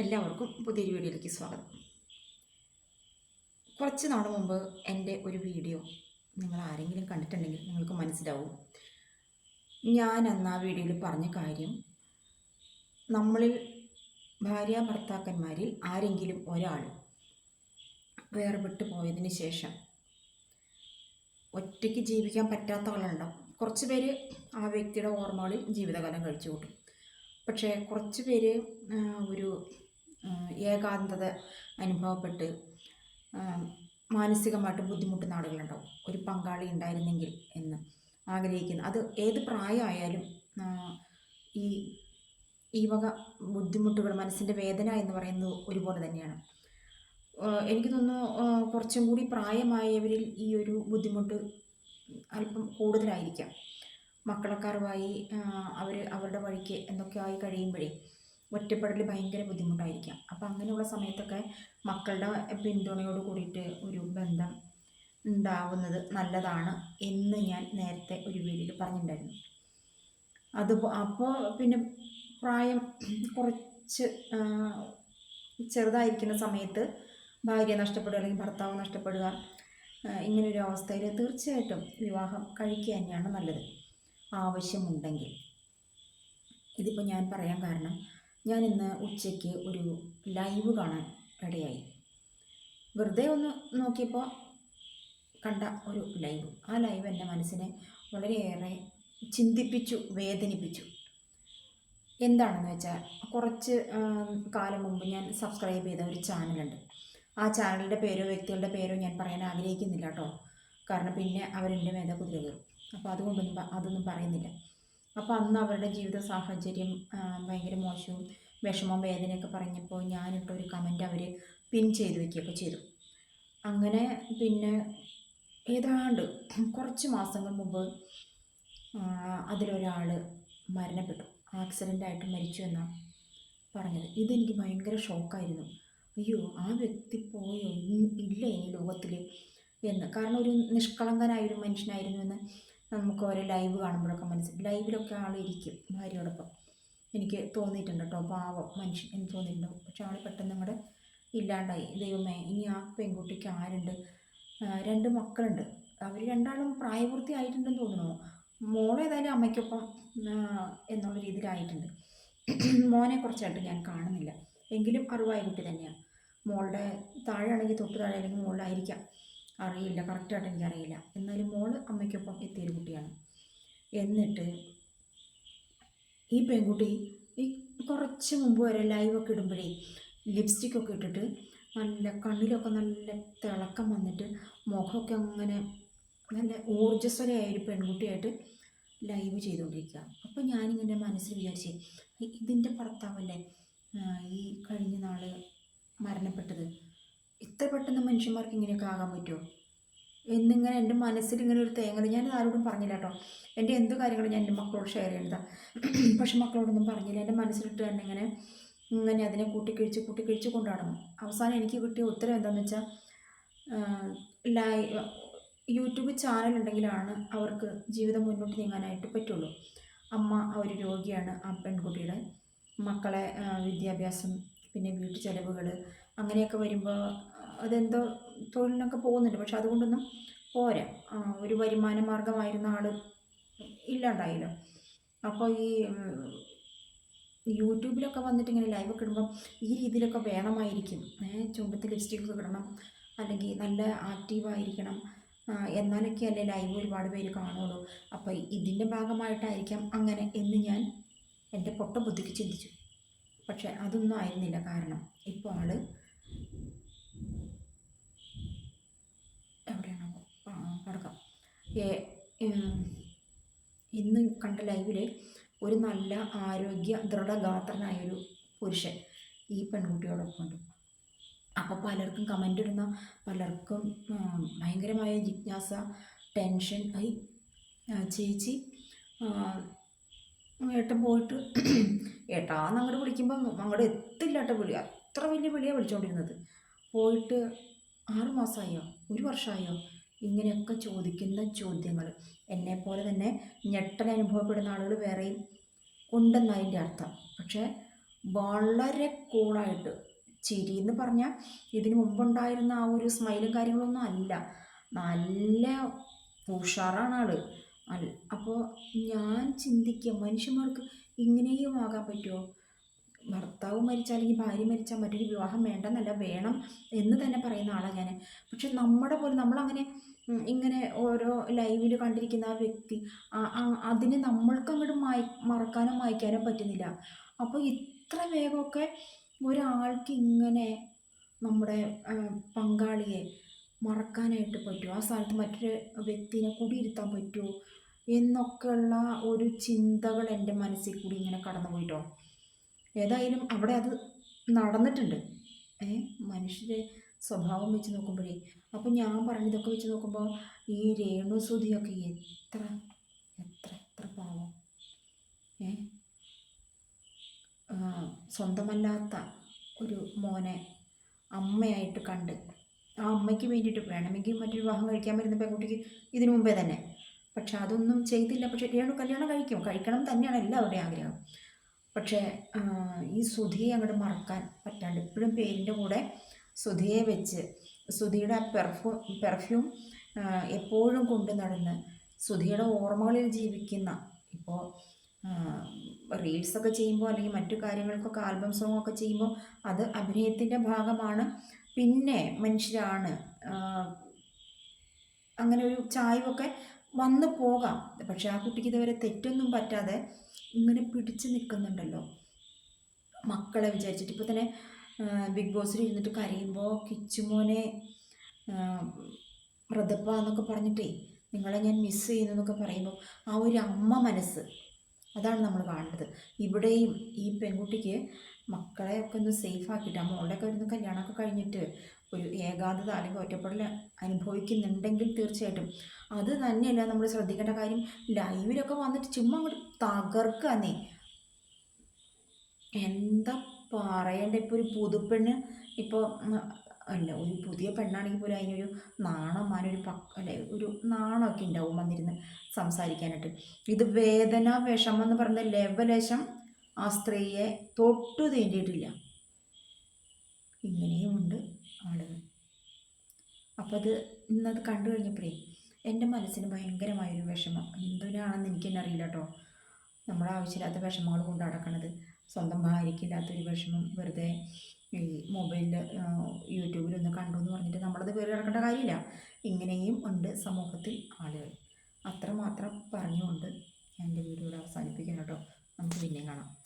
എല്ലാവർക്കും പുതിയൊരു വീഡിയോയിലേക്ക് സ്വാഗതം. കുറച്ച് നാൾ മുമ്പ് എന്റെ ഒരു വീഡിയോ നിങ്ങൾ ആരെങ്കിലും കണ്ടിട്ടുണ്ടെങ്കിൽ നിങ്ങൾക്ക് മനസ്സിലാവും. ഞാൻ അന്ന് ആ വീഡിയോയിൽ പറഞ്ഞ കാര്യം നമ്മളിൽ ഭാര്യ ഭർത്താക്കന്മാരിൽ ആരെങ്കിലും ഒരാൾ വേർപെട്ട് പോയതിന് ശേഷം ഒറ്റയ്ക്ക് ജീവിക്കാൻ പറ്റാത്ത ആളുണ്ടാവും. കുറച്ച് പേര് ആ വ്യക്തിയുടെ ഓർമ്മകളിൽ ജീവിതകാലം കഴിച്ചു കൂട്ടും. പക്ഷേ കുറച്ച് പേര് ഒരു ഏകാന്തത അനുഭവപ്പെട്ട് മാനസികമായിട്ട് ബുദ്ധിമുട്ടുന്ന ആളുകളുണ്ടാവും. ഒരു പങ്കാളി ഉണ്ടായിരുന്നെങ്കിൽ എന്ന് ആഗ്രഹിക്കുന്നു. അത് ഏത് പ്രായമായാലും ഈ ഈ വക ബുദ്ധിമുട്ടുകൾ മനസ്സിന്റെ വേദന എന്ന് പറയുന്നത് ഒരുപോലെ തന്നെയാണ്. എനിക്ക് തോന്നുന്നു കുറച്ചും കൂടി പ്രായമായവരിൽ ഈ ഒരു ബുദ്ധിമുട്ട് അല്പം കൂടുതലായിരിക്കാം. മക്കളക്കാരുമായി അവർ അവരുടെ വഴിക്ക് എന്തൊക്കെ ആയി കഴിയുമ്പോഴേ ഒറ്റപ്പെടൽ ഭയങ്കര ബുദ്ധിമുട്ടായിരിക്കാം. അപ്പം അങ്ങനെയുള്ള സമയത്തൊക്കെ മക്കളുടെ പിന്തുണയോട് കൂടിയിട്ട് ഒരു ബന്ധം ഉണ്ടാവുന്നത് നല്ലതാണ് എന്ന് ഞാൻ നേരത്തെ ഒരു വീഡിയോയിൽ പറഞ്ഞിട്ടുണ്ടായിരുന്നു. അത് അപ്പോൾ പിന്നെ പ്രായം കുറച്ച് ചെറുതായിരിക്കുന്ന സമയത്ത് ഭാര്യ നഷ്ടപ്പെടുക അല്ലെങ്കിൽ ഭർത്താവ് നഷ്ടപ്പെടുക ഇങ്ങനൊരു അവസ്ഥയിൽ തീർച്ചയായിട്ടും വിവാഹം കഴിക്കുക തന്നെയാണ് നല്ലത്. ആവശ്യമുണ്ടെങ്കിൽ. ഇതിപ്പോൾ ഞാൻ പറയാൻ കാരണം ഞാൻ ഉച്ചയ്ക്ക് ഒരു ലൈവ് കാണാൻ ഇടയായി. വെറുതെ ഒന്ന് നോക്കിയപ്പോൾ കണ്ട ഒരു ലൈവ്. ആ ലൈവ് എന്റെ മനസ്സിനെ വളരെയേറെ ചിന്തിപ്പിച്ചു വേദനിപ്പിച്ചു. എന്താണെന്ന് വെച്ചാൽ കുറച്ച് കാലം മുമ്പ് ഞാൻ സബ്സ്ക്രൈബ് ചെയ്ത ഒരു ചാനലുണ്ട്. ആ ചാനലിന്റെ പേരോ വ്യക്തികളുടെ പേരോ ഞാൻ പറയാൻ ആഗ്രഹിക്കുന്നില്ല കേട്ടോ. കാരണം പിന്നെ അവരെന്റെ മേലെ കുതിര കയറും അപ്പോൾ അതുകൊണ്ടൊന്നും അതൊന്നും പറയുന്നില്ല. അപ്പോൾ അന്ന് അവരുടെ ജീവിത സാഹചര്യം ഭയങ്കര മോശവും വിഷമവും വേദനയൊക്കെ പറഞ്ഞപ്പോൾ ഞാനിട്ടൊരു കമന്റ് അവർ പിൻ ചെയ്ത് വയ്ക്കുകയൊക്കെ ചെയ്തു. അങ്ങനെ പിന്നെ ഏതാണ്ട് കുറച്ച് മാസങ്ങൾ മുമ്പ് അതിലൊരാൾ മരണപ്പെട്ടു. ആക്സിഡന്റ് ആയിട്ട് മരിച്ചു എന്നാണ് പറഞ്ഞത്. ഇതെനിക്ക് ഭയങ്കര ഷോക്കായിരുന്നു അയ്യോ ആ വ്യക്തി പോയോ? ഇല്ല ഈ ലോകത്തിൽ എന്ന്. കാരണം ഒരു നിഷ്കളങ്കനായ ഒരു മനുഷ്യനായിരുന്നു എന്ന് നമുക്ക് ഓരോ ലൈവ് കാണുമ്പോഴൊക്കെ മനസ്സിൽ ലൈവിലൊക്കെ ആൾ ഇരിക്കും ഭാര്യയോടൊപ്പം. എനിക്ക് തോന്നിയിട്ടുണ്ട് കേട്ടോ പാവം മനുഷ്യൻ എന്ന് തോന്നിയിട്ടുണ്ടാവും പക്ഷെ ആൾ പെട്ടെന്ന് അങ്ങോട്ട് ഇല്ലാണ്ടായി. ദൈവമേ ഇനി ആ പെൺകുട്ടിക്ക് ആരുണ്ട്? രണ്ട് മക്കളുണ്ട്. അവർ രണ്ടാളും പ്രായപൂർത്തി ആയിട്ടുണ്ടെന്ന് തോന്നുന്നു. മോളെ ഏതായാലും അമ്മയ്ക്കൊപ്പം എന്നുള്ള രീതിയിലായിട്ടുണ്ട്. മോനെ കുറച്ചായിട്ട് ഞാൻ കാണുന്നില്ല. എങ്കിലും അറിവായ കുട്ടി തന്നെയാണ് മോളുടെ താഴെയാണെങ്കിൽ തൊട്ട് താഴെ അല്ലെങ്കിൽ മുകളിലായിരിക്കാം. അറിയില്ല. കറക്റ്റായിട്ട് എനിക്കറിയില്ല. എന്നാലും മോൾ അമ്മയ്ക്കൊപ്പം എത്തിയൊരു കുട്ടിയാണ്. എന്നിട്ട് ഈ പെൺകുട്ടി ഈ കുറച്ച് മുമ്പ് വരെ ലൈവൊക്കെ ഇടുമ്പോഴേ ലിപ്സ്റ്റിക്കൊക്കെ ഇട്ടിട്ട് നല്ല കണ്ണിലൊക്കെ നല്ല തിളക്കം വന്നിട്ട് മുഖമൊക്കെ അങ്ങനെ നല്ല ഊർജസ്വലയായ ഒരു പെൺകുട്ടിയായിട്ട് ലൈവ് ചെയ്തുകൊണ്ടിരിക്കുക. അപ്പോൾ ഞാനിങ്ങനെ മനസ്സിൽ വിചാരിച്ചേ "ഇ- ഇതിന്റെ ഭർത്താവല്ലേ ഈ കഴിഞ്ഞ നാൾ മരണപ്പെട്ടത്? ഇത്ര പെട്ടെന്ന് മനുഷ്യന്മാർക്ക് ഇങ്ങനെയൊക്കെ ആകാൻ പറ്റുമോ എന്നിങ്ങനെ എന്റെ മനസ്സിൽ ഇങ്ങനെ ഒരു തേങ്ങൽ ഞാൻ ആരോടും പറഞ്ഞില്ല കേട്ടോ. എന്റെ എന്ത് കാര്യങ്ങളും ഞാൻ എന്റെ മക്കളോട് ഷെയർ ചെയ്യേണ്ടതാണ് പക്ഷെ മക്കളോടൊന്നും പറഞ്ഞില്ല. എന്റെ മനസ്സിലിട്ട് തന്നെ ഇങ്ങനെ ഇങ്ങനെ അതിനെ കൂട്ടിക്കിഴിച്ച് കൂട്ടിക്കിഴിച്ച് കൊണ്ടാടണം അവസാനം എനിക്ക് കിട്ടിയ ഉത്തരം എന്താണെന്ന് വെച്ചാൽ ലൈ യൂട്യൂബ് ചാനൽ ഉണ്ടെങ്കിലാണ് അവർക്ക് ജീവിതം മുന്നോട്ട് നീങ്ങാനായിട്ട് പറ്റുള്ളൂ. അമ്മ ഒരു രോഗിയാണ് ആ പെൺകുട്ടിയുടെ മക്കളെ വിദ്യാഭ്യാസം പിന്നെ വീട്ടു ചെലവുകൾ അങ്ങനെയൊക്കെ വരുമ്പോൾ അതെന്തോ തൊഴിലിനൊക്കെ പോകുന്നുണ്ട്. പക്ഷെ അതുകൊണ്ടൊന്നും പോരാ. ഒരു വരുമാന മാർഗമായിരുന്ന ആൾ ഇല്ലാണ്ടായില്ലോ. അപ്പോൾ ഈ യൂട്യൂബിലൊക്കെ വന്നിട്ട് ഇങ്ങനെ ലൈവ് ഒക്കെ ഇടുമ്പം ഈ രീതിയിലൊക്കെ വേണമായിരിക്കും. ചുണ്ടത്ത് ലിപ്സ്റ്റിക്കൊക്കെ ഇടണം. അല്ലെങ്കിൽ നല്ല ആക്റ്റീവായിരിക്കണം എന്നാലൊക്കെയല്ലേ ലൈവ് ഒരുപാട് പേര് കാണുള്ളൂ. അപ്പോൾ ഇതിന്റെ ഭാഗമായിട്ടായിരിക്കാം അങ്ങനെ എന്ന് ഞാൻ എന്റെ പൊട്ട ബുദ്ധിക്ക് ചിന്തിച്ചു. പക്ഷെ അതൊന്നും ആയിരുന്നില്ല. കാരണം ഇപ്പോൾ ആൾ എവിടെയാണോ? ഉം, ഇന്ന് കണ്ട ലൈവിൽ ഒരു നല്ല ആരോഗ്യ ദൃഢഗാത്രനായൊരു പുരുഷൻ ഈ പെൺകുട്ടിയോടൊപ്പം ഉണ്ട്. അപ്പോൾ പലർക്കും കമന്റ് ഇടുന്ന പലർക്കും ഭയങ്കരമായ ജിജ്ഞാസ ടെൻഷൻ ആയി ചേച്ചി ഏട്ടൻ പോയിട്ട് ഏട്ടാന്ന് അങ്ങോട്ട് വിളിക്കുമ്പം അങ്ങോട്ട് എത്തില്ല ഏട്ടൻ വിളി. അത്ര വലിയ വിളിയാണ് വിളിച്ചുകൊണ്ടിരുന്നത് പോയിട്ട് ആറ് മാസമായോ ഒരു വർഷമായോ ഇങ്ങനെയൊക്കെ ചോദിക്കുന്ന ചോദ്യങ്ങൾ എന്നെപ്പോലെ തന്നെ ഞെട്ടൽ അനുഭവപ്പെടുന്ന ആളുകൾ വേറെയും ഉണ്ടെന്നതിന്റെ അർത്ഥം. പക്ഷേ വളരെ കൂളായിട്ട് ചിരി എന്ന് പറഞ്ഞാൽ ഇതിനു മുമ്പുണ്ടായിരുന്ന ആ ഒരു സ്മൈലും കാര്യങ്ങളൊന്നും അല്ല. നല്ല ഉഷാറാണ് ആൾ. അൽ അപ്പോൾ ഞാൻ ചിന്തിക്കുക മനുഷ്യന്മാർക്ക് ഇങ്ങനെയും ആകാൻ പറ്റുമോ ഭർത്താവ് മരിച്ചാൽ അല്ലെങ്കിൽ ഭാര്യ മരിച്ചാൽ മറ്റൊരു വിവാഹം വേണ്ടെന്നല്ല വേണം എന്ന് തന്നെ പറയുന്ന ആളാണ് ഞാൻ പക്ഷെ നമ്മുടെ പോലെ നമ്മളങ്ങനെ ഇങ്ങനെ ഓരോ ലൈവിൽ കണ്ടിരിക്കുന്ന ആ വ്യക്തി അതിനെ നമ്മൾക്ക് അങ്ങോട്ട് മായ മറക്കാനോ മായ്ക്കാനോ പറ്റുന്നില്ല. അപ്പോൾ ഇത്ര വേഗമൊക്കെ ഒരാൾക്ക് ഇങ്ങനെ നമ്മുടെ പങ്കാളിയെ മറക്കാനായിട്ട് പറ്റുമോ? ആ സ്ഥലത്ത് മറ്റൊരു വ്യക്തിനെ കുടിയിരുത്താൻ പറ്റുമോ? എന്നൊക്കെയുള്ള ഒരു ചിന്തകൾ എന്റെ മനസ്സിൽ കൂടി ഇങ്ങനെ കടന്നു പോയിട്ടോ ഏതായാലും അവിടെ അത് നടന്നിട്ടുണ്ട്. ഏ? മനുഷ്യരെ സ്വഭാവം വെച്ച് നോക്കുമ്പോഴേ. അപ്പോൾ ഞാൻ പറഞ്ഞതൊക്കെ വെച്ച് നോക്കുമ്പോൾ ഈ രേണുസുതിയൊക്കെ എത്ര എത്ര എത്ര പാവം. ഏ? സ്വന്തമല്ലാത്ത ഒരു മോനെ അമ്മയായിട്ട് കണ്ട് ആ അമ്മയ്ക്ക് വേണ്ടിയിട്ട് വേണമെങ്കിൽ മറ്റൊരു വിവാഹം കഴിക്കാൻ വരുന്ന പെൺകുട്ടിക്ക് ഇതിനു മുമ്പേ തന്നെ. പക്ഷെ അതൊന്നും ചെയ്തില്ല. പക്ഷേ രേണു കല്യാണം കഴിക്കും. കഴിക്കണം തന്നെയാണ് എല്ലാവരുടെയും ആഗ്രഹം. പക്ഷേ ഈ സുധിയെ അങ്ങോട്ട് മറക്കാൻ പറ്റാണ്ട് ഇപ്പോഴും പേരിന്റെ കൂടെ സുധിയെ വെച്ച് സുധിയുടെ ആ പെർഫ്യൂ പെർഫ്യൂം എപ്പോഴും കൊണ്ടു നടന്ന് സുധിയുടെ ഓർമ്മകളിൽ ജീവിക്കുന്ന ഇപ്പോൾ റീൽസൊക്കെ ചെയ്യുമ്പോൾ അല്ലെങ്കിൽ മറ്റു കാര്യങ്ങൾക്കൊക്കെ ആൽബം സോങ് ഒക്കെ ചെയ്യുമ്പോൾ അത് അഭിനയത്തിന്റെ ഭാഗമാണ്. പിന്നെ മനുഷ്യരാണ്. അങ്ങനെ ഒരു ചായ്വൊക്കെ വന്നു പോകാം. പക്ഷേ ആ കുട്ടിക്ക് ഇതുവരെ തെറ്റൊന്നും പറ്റാതെ ഇങ്ങനെ പിടിച്ചു നിൽക്കുന്നുണ്ടല്ലോ. മക്കളെ വിചാരിച്ചിട്ട് ഇപ്പോൾ തന്നെ ബിഗ് ബോസിൽ ഇരുന്നിട്ട് കരയുമ്പോൾ കിച്ചുമോനെ മൃതപ്പ എന്നൊക്കെ പറഞ്ഞിട്ടേ നിങ്ങളെ ഞാൻ മിസ് ചെയ്യുന്നു എന്നൊക്കെ പറയുമ്പോൾ ആ ഒരു അമ്മ മനസ്സ് അതാണ് നമ്മൾ കാണേണ്ടത്. ഇവിടെയും ഈ പെൺകുട്ടിക്ക് മക്കളെ ഒക്കെ ഒന്ന് സേഫ് ആക്കിയിട്ട് ആ മോളുടെയൊക്കെ വരുന്ന കല്യാണമൊക്കെ കഴിഞ്ഞിട്ട് ഒരു ഏകാന്തത അല്ലെങ്കിൽ ഒറ്റപ്പെടൽ അനുഭവിക്കുന്നുണ്ടെങ്കിൽ തീർച്ചയായിട്ടും അത് തന്നെയല്ല നമ്മൾ ശ്രദ്ധിക്കേണ്ട കാര്യം. ലൈവിലൊക്കെ വന്നിട്ട് ചുമ്മാ അങ്ങോട്ട് തകർക്കാന്നേ. എന്താ പറയണ്ട? ഇപ്പോൾ ഒരു പുതുപ്പെണ്ണ് ഇപ്പോൾ അല്ല ഒരു പുതിയ പെണ്ണാണെങ്കിൽ പോലും അതിനൊരു നാണം ഒരു പക്ക അല്ലെ ഒരു നാണമൊക്കെ ഉണ്ടാവും വന്നിരുന്ന് സംസാരിക്കാനായിട്ട്. ഇത് വേദന വിഷമം എന്ന് പറയുന്ന ലേവലേശം ആ സ്ത്രീയെ തൊട്ടു തീണ്ടിയിട്ടില്ല. ഇങ്ങനെയുമുണ്ട് ആളുകൾ. അപ്പോൾ അത് ഇന്നത് കണ്ടു കഴിഞ്ഞപ്പോഴേ എന്റെ മനസ്സിന് ഭയങ്കരമായൊരു വിഷമം. എന്തിനാണെന്ന് എനിക്ക് തന്നെ അറിയില്ല കേട്ടോ. നമ്മുടെ ആവശ്യമില്ലാത്ത വിഷമങ്ങൾ കൊണ്ട് നടക്കണത് സ്വന്തം ഭാര്യയ്ക്കില്ലാത്തൊരു വിഷമം വെറുതെ ഈ മൊബൈലിൽ യൂട്യൂബിലൊന്ന് കണ്ടു എന്ന് പറഞ്ഞിട്ട് നമ്മളത് വേറെ കിടക്കേണ്ട കാര്യമില്ല. ഇങ്ങനെയും ഉണ്ട് സമൂഹത്തിൽ ആളുകൾ. അത്രമാത്രം പറഞ്ഞുകൊണ്ട് എന്റെ വീഡിയോ ഇവിടെ അവസാനിപ്പിക്കണം കേട്ടോ. നമുക്ക് പിന്നെയും കാണാം.